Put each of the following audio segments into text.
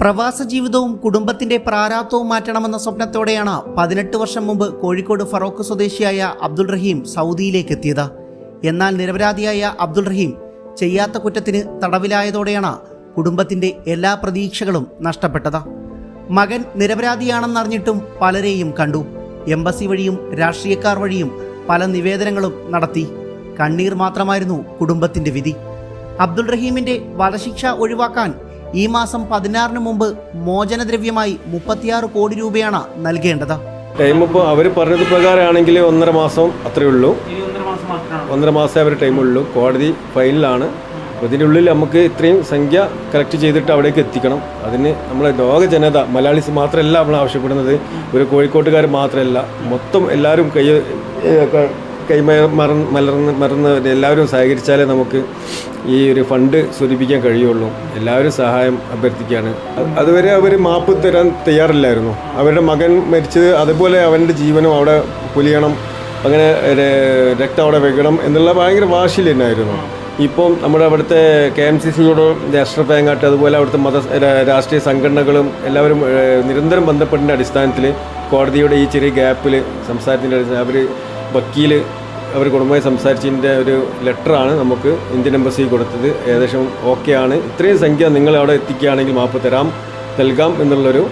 പ്രവാസ ജീവിതവും കുടുംബത്തിന്റെ പ്രാരാബ്ധവും മാറ്റണമെന്ന സ്വപ്നത്തോടെയാണ് പതിനെട്ട് വർഷം മുമ്പ് കോഴിക്കോട് ഫറോക്ക് സ്വദേശിയായ അബ്ദുൾ റഹീം സൗദിയിലേക്ക് എത്തിയത്. എന്നാൽ നിരപരാധിയായ അബ്ദുൾ റഹീം ചെയ്യാത്ത കുറ്റത്തിന് തടവിലായതോടെയാണ് കുടുംബത്തിന്റെ എല്ലാ പ്രതീക്ഷകളും നഷ്ടപ്പെട്ടത്. മകൻ നിരപരാധിയാണെന്നറിഞ്ഞിട്ടും പലരെയും കണ്ടു. എംബസി വഴിയും രാഷ്ട്രീയക്കാർ വഴിയും പല നിവേദനങ്ങളും നടത്തി. കണ്ണീർ മാത്രമായിരുന്നു കുടുംബത്തിന്റെ വിധി. അബ്ദുൾ റഹീമിന്റെ വധശിക്ഷ ഒഴിവാക്കാൻ ഈ മാസം പതിനാറിന് മുമ്പ് മോചനദ്രവ്യമായി മുപ്പത്തിയാറ് കോടി രൂപയാണ് നൽകേണ്ടത്. ടൈം ഇപ്പോൾ അവർ പറഞ്ഞത് പ്രകാരമാണെങ്കിൽ ഒന്നര മാസം അത്രയേ ഉള്ളൂ. ഒന്നര മാസമേ അവർ ടൈമുള്ളൂ കോടതി ഫൈനലാണ് അപ്പോൾ ഇതിന്റെ ഉള്ളിൽ നമുക്ക് ഇത്രയും സംഖ്യ കളക്ട് ചെയ്തിട്ട് അവിടേക്ക് എത്തിക്കണം. അതിന് നമ്മളെ ലോക ജനത മലയാളീസ് മാത്രമല്ല നമ്മൾ ആവശ്യപ്പെടുന്നത്. ഒരു കോഴിക്കോട്ടുകാർ മാത്രമല്ല. മൊത്തം എല്ലാവരും കൈ കൈ മറന്ന് മലർന്ന് മറന്ന് എല്ലാവരും സഹകരിച്ചാലേ നമുക്ക് ഈ ഒരു ഫണ്ട് സ്വരൂപിക്കാൻ കഴിയുള്ളൂ. എല്ലാവരും സഹായം അഭ്യർത്ഥിക്കുകയാണ്. അതുവരെ അവർ മാപ്പ് തരാൻ തയ്യാറില്ലായിരുന്നു. അവരുടെ മകൻ മരിച്ചത് അതുപോലെ അവന്റെ ജീവനും അവിടെ പുലിയണം അങ്ങനെ രക്തം അവിടെ വെക്കണം എന്നുള്ള ഭയങ്കര വാശിയിൽ തന്നെയായിരുന്നു. ഇപ്പം നമ്മുടെ അവിടുത്തെ കെ എം സി സിയോടും രാഷ്ട്ര ബാങ്കാട്ട് അതുപോലെ അവിടുത്തെ മത രാഷ്ട്രീയ സംഘടനകളും എല്ലാവരും നിരന്തരം ബന്ധപ്പെട്ടതിന്റെ അടിസ്ഥാനത്തിൽ കോടതിയുടെ ഈ ചെറിയ ഗ്യാപ്പിൽ സംസാരത്തിന്റെ അവർ വക്കീൽ അവർ കുടുംബമായി സംസാരിച്ചതിന്റെ ഒരു ലെറ്ററാണ് നമുക്ക് ഇന്ത്യൻ എംബസി കൊടുത്തത്. ഏകദേശം ഓക്കെ ആണ്. ഇത്രയും സംഖ്യ നിങ്ങൾ അവിടെ എത്തിക്കുകയാണെങ്കിൽ മാപ്പ് തരാം നൽകാം എന്നുള്ളൊരു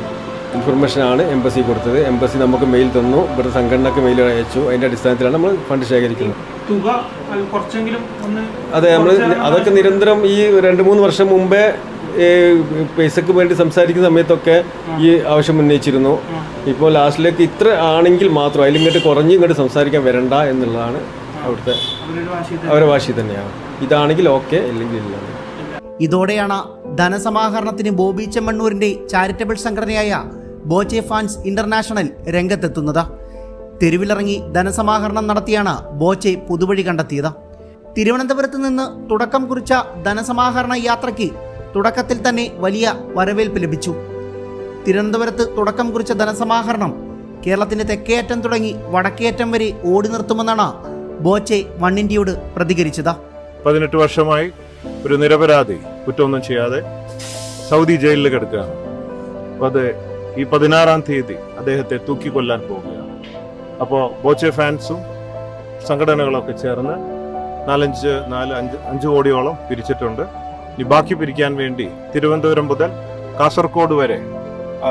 ഇൻഫർമേഷനാണ് എംബസി കൊടുത്തത്. എംബസി നമുക്ക് മെയിൽ തന്നു. ഇവിടെ സംഘടനക്ക് മെയിൽ അയച്ചു. അതിന്റെ അടിസ്ഥാനത്തിലാണ് നമ്മൾ ഫണ്ട് ശേഖരിക്കുന്നത്. തുക കുറച്ചെങ്കിലും അതെ നമ്മൾ അതൊക്കെ നിരന്തരം ഈ രണ്ട് മൂന്ന് വർഷം മുമ്പേ പൈസക്ക് വേണ്ടി സംസാരിക്കുന്ന സമയത്തൊക്കെ ഈ ആവശ്യം ഉന്നയിച്ചിരുന്നു. ഇപ്പോൾ ലാസ്റ്റിലേക്ക് ഇത്ര ആണെങ്കിൽ മാത്രം അതിൽ ഇങ്ങോട്ട് കുറഞ്ഞ് ഇങ്ങോട്ട് സംസാരിക്കാൻ വരണ്ട എന്നുള്ളതാണ് അവിടുത്തെ അവരുടെ വാശി തന്നെയാണ്. ഇതാണെങ്കിൽ ഓക്കെ അല്ലെങ്കിൽ ഇല്ല. ഇതോടെയാണ് ധനസമാഹരണത്തിന് ബോബി ചെമ്മണ്ണൂരിന്റെ ചാരിറ്റബിൾ സംഘടനയായ ബോച്ചെ ഫാൻസ് ഇന്റർനാഷണൽ രംഗത്തെത്തുന്നത്. തെരുവിലിറങ്ങി ധനസമാഹരണം നടത്തിയാണ് ബോച്ചെ പുതുവഴി കണ്ടെത്തിയത്. തിരുവനന്തപുരത്ത് നിന്ന് തുടക്കം കുറിച്ച ധനസമാഹരണ യാത്രയ്ക്ക് തുടക്കത്തിൽ തന്നെ വലിയ വരവേൽപ്പ് ലഭിച്ചു. തിരുവനന്തപുരത്ത് തുടക്കം കുറിച്ച ധനസമാഹരണം കേരളത്തിന്റെ തെക്കേയറ്റം തുടങ്ങി വടക്കേറ്റം വരെ ഓടി നിർത്തുമെന്നാണ് ബോച്ചെ വൺ ഇന്ത്യയോട് പ്രതികരിച്ചത്. പതിനെട്ട് വർഷമായി ഒരു നിരപരാധി കുറ്റമൊന്നും ചെയ്യാതെ സൗദി ജയിലിൽ കിടക്കുകയാണ്. അത് ഈ പതിനാറാം തീയതി അദ്ദേഹത്തെ തൂക്കിക്കൊല്ലാൻ പോവുകയാണ്. അപ്പോൾ ബോച്ചെ ഫാൻസും സംഘടനകളൊക്കെ ചേർന്ന് നാലഞ്ച് നാല് അഞ്ച് അഞ്ച് കോടിയോളം പിരിച്ചിട്ടുണ്ട്. ബാക്കി പിരിക്കാൻ വേണ്ടി തിരുവനന്തപുരം മുതൽ കാസർഗോഡ് വരെ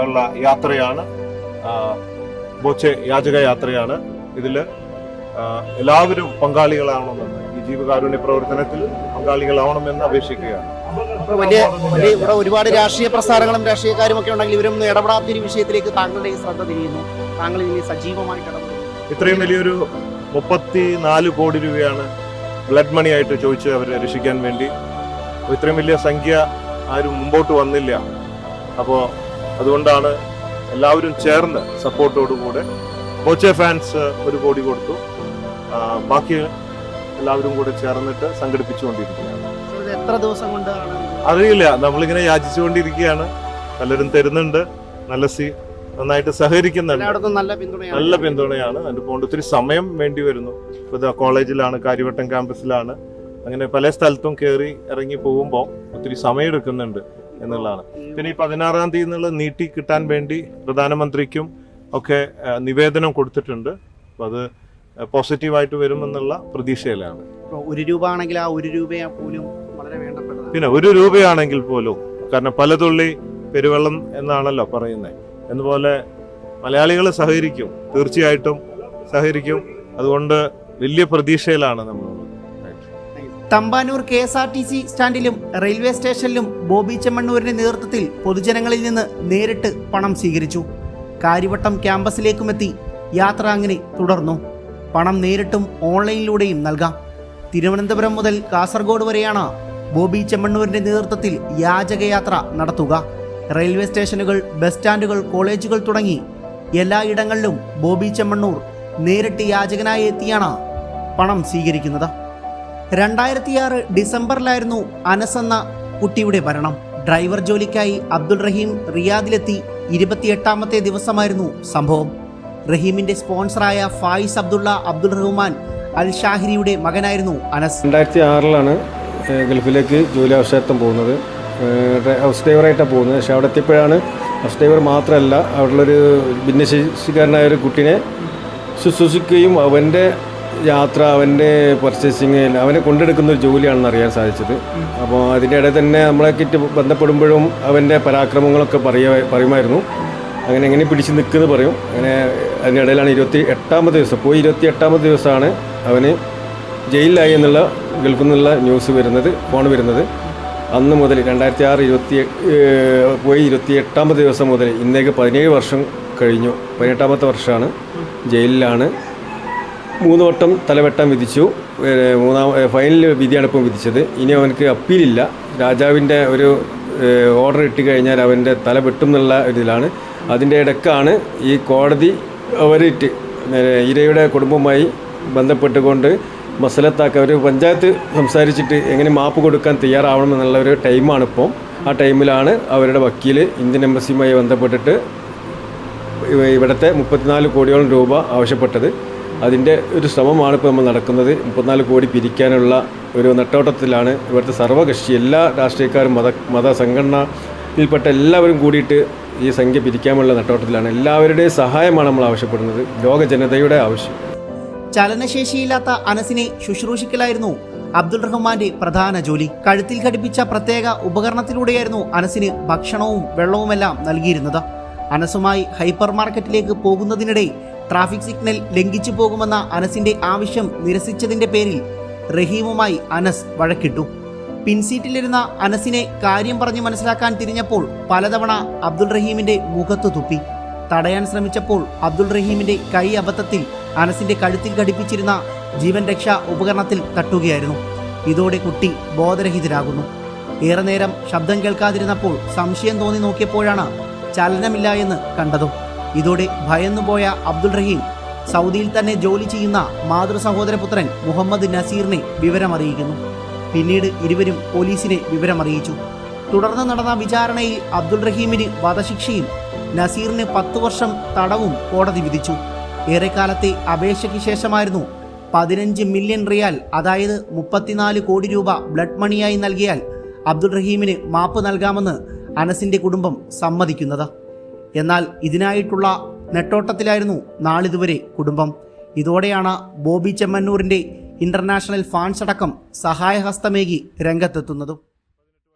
ഉള്ള യാത്രയാണ് ബോച്ചെ യാചക യാത്രയാണ്. ഇതിൽ എല്ലാവരും പങ്കാളികളാവണമെന്ന് ഈ ജീവകാരുണ്യ പ്രവർത്തനത്തിൽ പങ്കാളികളാവണമെന്ന് അപേക്ഷിക്കുകയാണ്. വലിയ വലിയ ഇവിടെ ഒരുപാട് രാഷ്ട്രീയ പ്രസ്ഥാനങ്ങളും രാഷ്ട്രീയക്കാരും ഒക്കെ ഉണ്ടെങ്കിൽ ഇവരൊന്നും ഇടപെടാത്ത ഒരു വിഷയത്തിലേക്ക് താങ്കളുടെ ശ്രദ്ധ തിരിയുന്നു. താങ്കൾ ഇതിൽ സജീവമായിട്ട് ഇടപെടുന്നു. ഇത്രയും വലിയൊരു മുപ്പത്തി നാല് കോടി രൂപയാണ് ബ്ലഡ് മണി ആയിട്ട് ചോദിച്ച് അവരെ രക്ഷിക്കാൻ വേണ്ടി അപ്പോൾ ഇത്രയും വലിയ സംഖ്യ ആരും മുമ്പോട്ട് വന്നില്ല. അപ്പോൾ അതുകൊണ്ടാണ് എല്ലാവരും ചേർന്ന് സപ്പോർട്ടോടുകൂടെ ബോച്ചെ ഫാൻസ് ഒരു കോടി കൊടുത്തു. ബാക്കി എല്ലാവരും കൂടെ ചേർന്നിട്ട് സംഘടിപ്പിച്ചുകൊണ്ടിരിക്കുകയാണ്. എത്ര ദിവസം കൊണ്ടാണ് അറിയില്ല. നമ്മളിങ്ങനെ യാചിച്ചുകൊണ്ടിരിക്കുകയാണ്. പലരും തരുന്നുണ്ട്. നല്ല സി നന്നായിട്ട് സഹകരിക്കുന്നുണ്ട്. നല്ല പിന്തുണയാണ്. നല്ല പിന്തുണയാണ്. പോണ്ട് ഒത്തിരി സമയം വേണ്ടി വരുന്നു. ഇപ്പോൾ കോളേജിലാണ് കാര്യവട്ടം ക്യാമ്പസിലാണ്. അങ്ങനെ പല സ്ഥലത്തും കയറി ഇറങ്ങി പോകുമ്പോൾ ഒത്തിരി സമയം എടുക്കുന്നുണ്ട് എന്നുള്ളതാണ്. പിന്നെ ഈ പതിനാറാം തീയതി എന്നുള്ളത് നീട്ടി കിട്ടാൻ വേണ്ടി പ്രധാനമന്ത്രിക്കും ഒക്കെ നിവേദനം കൊടുത്തിട്ടുണ്ട്. അപ്പോൾ അത് പോസിറ്റീവായിട്ട് വരുമെന്നുള്ള പ്രതീക്ഷയിലാണ്. ഒരു രൂപ ആണെങ്കിൽ ആ ഒരു രൂപയാ പോലും വളരെ വേണ്ടപ്പെട്ടതാണ്. പിന്നെ ഒരു രൂപയാണെങ്കിൽ പോലും കാരണം പല തുള്ളി പെരുവെള്ളം എന്നാണല്ലോ പറയുന്നത് എന്നുപോലെ മലയാളികൾ സഹകരിക്കും തീർച്ചയായിട്ടും സഹകരിക്കും. അതുകൊണ്ട് വലിയ പ്രതീക്ഷയിലാണ് നമ്മൾ Thampanoor K S R T C സ്റ്റാൻഡിലും railway സ്റ്റേഷനിലും ബോബി ചെമ്മണ്ണൂരിന്റെ നേതൃത്വത്തിൽ പൊതുജനങ്ങളിൽ നിന്ന് നേരിട്ട് പണം സ്വീകരിച്ചു. കാര്യവട്ടം ക്യാമ്പസിലേക്കുമെത്തി യാത്ര അങ്ങനെ തുടർന്നു. പണം നേരിട്ടും ഓൺലൈനിലൂടെയും നൽകാം. തിരുവനന്തപുരം മുതൽ കാസർഗോഡ് വരെയാണ് ബോബി ചെമ്മണ്ണൂരിന്റെ നേതൃത്വത്തിൽ യാചകയാത്ര നടത്തുക. റെയിൽവേ സ്റ്റേഷനുകൾ ബസ് സ്റ്റാൻഡുകൾ കോളേജുകൾ തുടങ്ങി എല്ലായിടങ്ങളിലും ബോബി ചെമ്മണ്ണൂർ നേരിട്ട് യാചകനായി എത്തിയാണ് പണം സ്വീകരിക്കുന്നത്. രണ്ടായിരത്തിയാറ് ഡിസംബറിലായിരുന്നു അനസ് എന്ന കുട്ടിയുടെ മരണം. ഡ്രൈവർ ജോലിക്കായി അബ്ദുൾ റഹീം റിയാദിലെത്തി ഇരുപത്തിയെട്ടാമത്തെ ദിവസമായിരുന്നു സംഭവം. റഹീമിന്റെ സ്പോൺസറായ ഫായിസ് അബ്ദുള്ള അബ്ദുൾ റഹ്മാൻ അൽ ഷാഹിരിയുടെ മകനായിരുന്നു അനസ്. രണ്ടായിരത്തി ആറിലാണ് ഗൾഫിലേക്ക് ജോലി ആവശ്യാർത്ഥം പോകുന്നത്. ഹൗസ് ഡ്രൈവറായിട്ടാണ് പോകുന്നത്. പക്ഷേ അവിടെ എത്തിയപ്പോഴാണ് ഹൗസ് ഡ്രൈവർ മാത്രമല്ല അവിടെയുള്ളൊരു ഭിന്നശേഷിക്കാരനായ ഒരു കുട്ടിനെ ശുശ്രൂഷിക്കുകയും അവന്റെ യാത്ര അവന്റെ പർച്ചേസിങ് അവനെ കൊണ്ടെടുക്കുന്ന ഒരു ജോലിയാണെന്ന് അറിയാൻ സാധിച്ചത്. അപ്പോൾ അതിന്റെ ഇടയിൽ തന്നെ നമ്മളെ കിറ്റ് ബന്ധപ്പെടുമ്പോഴും അവന്റെ പരാക്രമങ്ങളൊക്കെ പറയ പറയുമായിരുന്നു. അങ്ങനെ എങ്ങനെ പിടിച്ച് നിൽക്കുന്നത് പറയും. അങ്ങനെ അതിനിടയിലാണ് ഇരുപത്തി എട്ടാമത്തെ ദിവസം പോയി ഇരുപത്തി എട്ടാമത്തെ ദിവസമാണ് അവന് ജയിലിലായി എന്നുള്ള ഗൾഫിൽ നിന്നുള്ള ന്യൂസ് വരുന്നത് ഫോൺ വരുന്നത്. അന്ന് മുതൽ രണ്ടായിരത്തി ആറ് ഇരുപത്തി പോയി ഇരുപത്തി എട്ടാമത്തെ ദിവസം മുതൽ ഇന്നേക്ക് പതിനേഴ് വർഷം കഴിഞ്ഞു. പതിനെട്ടാമത്തെ വർഷമാണ് ജയിലിലാണ്. മൂന്ന് വട്ടം തലവെട്ടം വിധിച്ചു. മൂന്നാം ഫൈനൽ വിധിയാണ് ഇപ്പം വിധിച്ചത്. ഇനി അവനക്ക് അപ്പീലില്ല. രാജാവിന്റെ ഒരു ഓർഡർ ഇട്ട് കഴിഞ്ഞാൽ അവന്റെ തല വെട്ടും എന്നുള്ള ഇതിലാണ് അതിന്റെ ഇടക്കാണ് ഈ കോടതി അവരിട്ട് ഇരയുടെ കുടുംബവുമായി ബന്ധപ്പെട്ടുകൊണ്ട് മസലത്താക്ക ഒരു പഞ്ചായത്ത് സംസാരിച്ചിട്ട് എങ്ങനെ മാപ്പ് കൊടുക്കാൻ തയ്യാറാവണം എന്നുള്ള ഒരു ടൈമാണ് ഇപ്പം. ആ ടൈമിലാണ് അവരുടെ വക്കീൽ ഇന്ത്യൻ എംബസിയുമായി ബന്ധപ്പെട്ടിട്ട് ഇവ- ഇവിടുത്തെ മുപ്പത്തിനാല് കോടിയോളം രൂപ ആവശ്യപ്പെട്ടത്. അതിന്റെ ഒരു ശ്രമമാണ് ഇപ്പോൾ നമ്മൾ നടക്കുന്നത്. മുപ്പത്തിനാല് കോടി പിരിക്കാനുള്ള ഒരു നെട്ടോട്ടത്തിലാണ് ഇവിടുത്തെ സർവകക്ഷി എല്ലാ രാഷ്ട്രീയക്കാരും മത മത സംഘടനയിൽപ്പെട്ട എല്ലാവരും കൂടിയിട്ട് ഈ സംഖ്യ പിരിക്കാനുള്ള നെട്ടോട്ടത്തിലാണ്. എല്ലാവരുടെയും സഹായമാണ് നമ്മൾ ആവശ്യപ്പെടുന്നത്. ലോക ജനതയുടെ ആവശ്യം. ചലനശേഷിയില്ലാത്ത അനസിനെ ശുശ്രൂഷിക്കലായിരുന്നു അബ്ദുൾ റഹ്മാന്റെ പ്രധാന ജോലി. കഴുത്തിൽ ഘടിപ്പിച്ച പ്രത്യേക ഉപകരണത്തിലൂടെയായിരുന്നു അനസിന് ഭക്ഷണവും വെള്ളവുമെല്ലാം നൽകിയിരുന്നത്. അനസുമായി ഹൈപ്പർ മാർക്കറ്റിലേക്ക് പോകുന്നതിനിടെ ട്രാഫിക് സിഗ്നൽ ലംഘിച്ചു പോകുമെന്ന അനസിന്റെ ആവശ്യം നിരസിച്ചതിന്റെ പേരിൽ റഹീമുമായി അനസ് വഴക്കിട്ടു. പിൻസീറ്റിലിരുന്ന അനസിനെ കാര്യം പറഞ്ഞു മനസ്സിലാക്കാൻ തിരിഞ്ഞപ്പോൾ പലതവണ അബ്ദുൾ റഹീമിന്റെ മുഖത്തു തുപ്പി. തടയാൻ ശ്രമിച്ചപ്പോൾ അബ്ദുൾ റഹീമിന്റെ കൈ അബദ്ധത്തിൽ അനസിന്റെ കഴുത്തിൽ ഘടിപ്പിച്ചിരുന്ന ജീവൻ രക്ഷാ ഉപകരണത്തിൽ തട്ടുകയായിരുന്നു. ഇതോടെ കുട്ടി ബോധരഹിതരാകുന്നു ഏറെ നേരം ശബ്ദം കേൾക്കാതിരുന്നപ്പോൾ സംശയം തോന്നി നോക്കിയപ്പോഴാണ് ചലനമില്ല എന്ന് കണ്ടതും. ഇതോടെ ഭയന്നുപോയ അബ്ദുൾ റഹീം സൗദിയിൽ തന്നെ ജോലി ചെയ്യുന്ന മാതൃ സഹോദരപുത്രൻ മുഹമ്മദ് നസീറിനെ വിവരമറിയിക്കുന്നു. പിന്നീട് ഇരുവരും പോലീസിനെ വിവരമറിയിച്ചു. തുടർന്ന് നടന്ന വിചാരണയിൽ അബ്ദുൾ റഹീമിന് വധശിക്ഷയും നസീറിന് പത്തു വർഷം തടവും കോടതി വിധിച്ചു. ഏറെക്കാലത്തെ അപേക്ഷയ്ക്ക് ശേഷമായിരുന്നു പതിനഞ്ച് മില്യൺ റിയാൽ അതായത് മുപ്പത്തിനാല് കോടി രൂപ ബ്ലഡ് മണിയായി നൽകിയാൽ അബ്ദുൾ റഹീമിന് മാപ്പ് നൽകാമെന്ന് അനസിന്റെ കുടുംബം സമ്മതിക്കുന്നത്. എന്നാൽ ഇതിനായിട്ടുള്ള നെട്ടോട്ടത്തിലായിരുന്നു നാളിതുവരെ കുടുംബം. ഇതോടെയാണ് ബോബി ചെമ്മന്നൂരിന്റെ ഇന്റർനാഷണൽ ഫാൻസ് അടക്കം സഹായഹസ്തമേകി രംഗത്തെത്തുന്നതും.